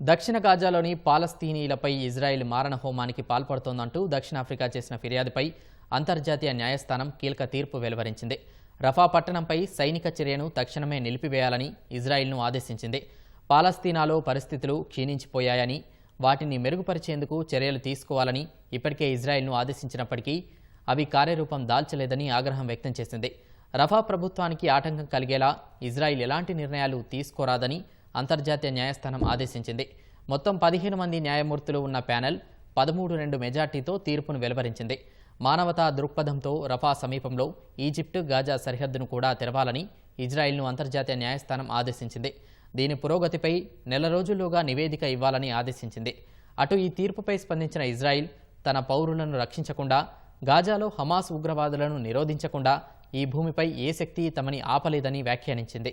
దక్షిణ గాజాలోని పాలస్తీనీలపై ఇజ్రాయెల్ మారణ హోమానికి పాల్పడుతోందంటూ దక్షిణాఫ్రికా చేసిన ఫిర్యాదుపై అంతర్జాతీయ న్యాయస్థానం కీలక తీర్పు వెలువరించింది. రఫా పట్టణంపై సైనిక చర్యను తక్షణమే నిలిపివేయాలని ఇజ్రాయెల్ను ఆదేశించింది. పాలస్తీనాలో పరిస్థితులు క్షీణించిపోయాయని వాటిని మెరుగుపరిచేందుకు చర్యలు తీసుకోవాలని ఇప్పటికే ఇజ్రాయెల్ను ఆదేశించినప్పటికీ అవి కార్యరూపం దాల్చలేదని ఆగ్రహం వ్యక్తం చేసింది. రఫా ప్రభుత్వానికి ఆటంకం కలిగేలా ఇజ్రాయిల్ ఎలాంటి నిర్ణయాలు తీసుకోరాదని అంతర్జాతీయ న్యాయస్థానం ఆదేశించింది. మొత్తం పదిహేను మంది న్యాయమూర్తులు ఉన్న ప్యానెల్ పదమూడు రెండు మెజార్టీతో తీర్పును వెలువరించింది. మానవతా దృక్పథంతో రఫా సమీపంలో ఈజిప్టు గాజా సరిహద్దును కూడా తెరవాలని ఇజ్రాయిల్ను అంతర్జాతీయ న్యాయస్థానం ఆదేశించింది. దీని పురోగతిపై నెల రోజుల్లోగా నివేదిక ఇవ్వాలని ఆదేశించింది. అటు ఈ తీర్పుపై స్పందించిన ఇజ్రాయిల్ తన పౌరులను రక్షించకుండా గాజాలో హమాస్ ఉగ్రవాదులను నిరోధించకుండా ఈ భూమిపై ఏ శక్తి తమని ఆపలేదని వ్యాఖ్యానించింది.